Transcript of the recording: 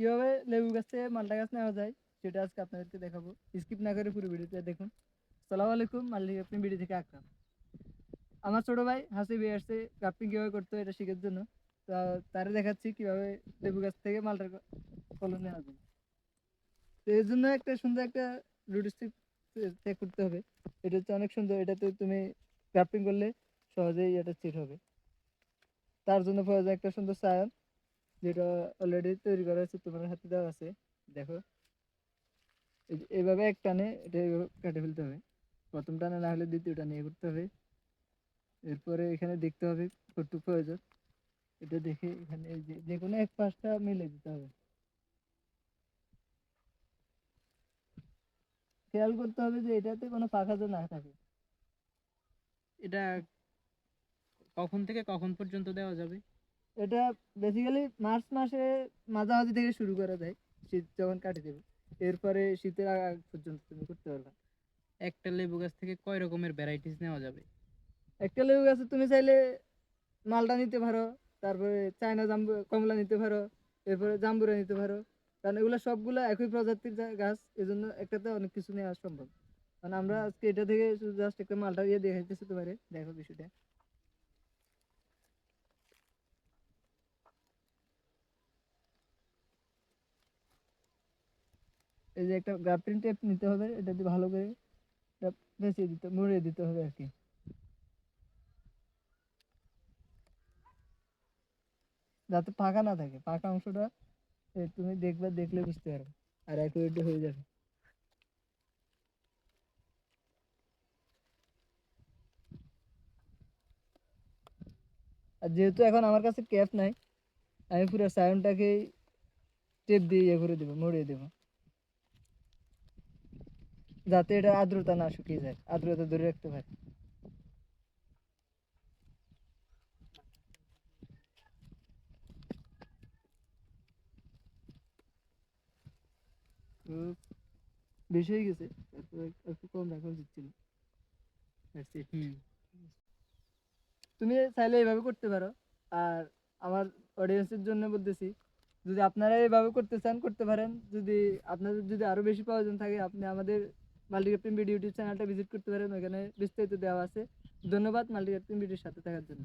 কীভাবে লেবু গাছ থেকে মালটা গাছ নেওয়া যায়, সেটা আজকে আপনাদেরকে দেখাবো। স্কিপ না করে পুরো ভিডিওটা দেখুন। সালাম আলাইকুম মাল্লি আপনি ভিডিও থেকে আকরাম আমার ছোট ভাই হাসি বিয়ে আসছে গ্রাফটিং কীভাবে করতে এটা শেখার জন্য। তা তারে দেখাচ্ছি কীভাবে লেবু গাছ থেকে মালটার গ- ফলন নেওয়া যায়। তো এর জন্য একটা সুন্দর একটা রুটিস্টিক চেক করতে হবে। এটা হচ্ছে অনেক সুন্দর, এটাতে তুমি গ্রাফটিং করলে সহজেই এটা চিট হবে। তার জন্য প্রয়োজন একটা সুন্দর সায়ন। যেটা অলরেডি তৈরি করা হয়েছে, তোমার হাতে দেওয়া আছে, দেখো। এইভাবে এক টানে এটা এইভাবে কেটে ফেলতে হবে। প্রথম টানে না হলে দ্বিতীয় টানে ইয়ে করতে হবে। এরপরে এখানে দেখতে হবে কতটুকু প্রয়োজন। এটা দেখে এখানে যে কোনো এক পাশটা মিলে দিতে হবে। খেয়াল করতে হবে যে এটাতে কোনো পাখা যেন না থাকে। এটা কখন থেকে কখন পর্যন্ত দেওয়া যাবে? এটা বেসিক্যালি মার্চ মাসে মাঝামাঝি থেকে শুরু করা যায় শীত যখন কাটে দেবে। এরপরে শীতের আগ পর্যন্ত তুমি করতে পারবে। একটা লেবু গাছ থেকে কয় রকমের ভ্যারাইটিস নেওয়া যাবে? একটা লেবু গাছে তুমি চাইলে মালটা নিতে পারো তারপরে চায়না জাম্বু কমলা নিতে পারো এরপরে জাম্বুরা নিতে পারো। কারণ এগুলো সবগুলো একই প্রজাতির গাছ এজন্য একটাতে অনেক কিছু নেওয়া সম্ভব। কারণ আমরা আজকে এটা থেকে শুধু জাস্ট একটা মালটা দিয়ে দেখাইতেছি তোমারে দেখো বিষয়টা। এই যে একটা গ্রাফটিং টেপ নিতে হবে, এটা দিয়ে ভালো করে এটা বেঁচিয়ে দিতে, মুড়িয়ে দিতে হবে আর কি। যাতে ফাঁকা না থাকে, ফাঁকা অংশটা তুমি দেখবে, দেখলে বুঝতে পারবে, আর অ্যাকুরেটলি হয়ে যাবে। আর যেহেতু এখন আমার কাছে ক্যাপ নাই, আমি পুরো সায়নটাকে টেপ দিয়ে ইয়ে করে দেবো মরিয়ে দেবো। যাতে এটা আর্দ্রতা না শুকিয়ে যায় আর্দ্রতা ধরে রাখতে পারে। বেশি হয়ে গেছে একটু কম রাখা উচিত ছিল। তুমি চাইলে এইভাবে করতে পারো। আর আমার অডিয়েন্সের জন্য বলতেছি যদি আপনারা এইভাবে করতে চান করতে পারেন। যদি আপনাদের যদি আরও বেশি প্রয়োজন থাকে আপনি আমাদের মাল্টিক্যাপ্টেন ভিডিও ইউটিউব চ্যানেলটা ভিজিট করতে পারেন ওখানে বিস্তারিত দেওয়া আছে। ধন্যবাদ মাল্টিক্যাপ্টেন ভিডিওর সাথে থাকার জন্য।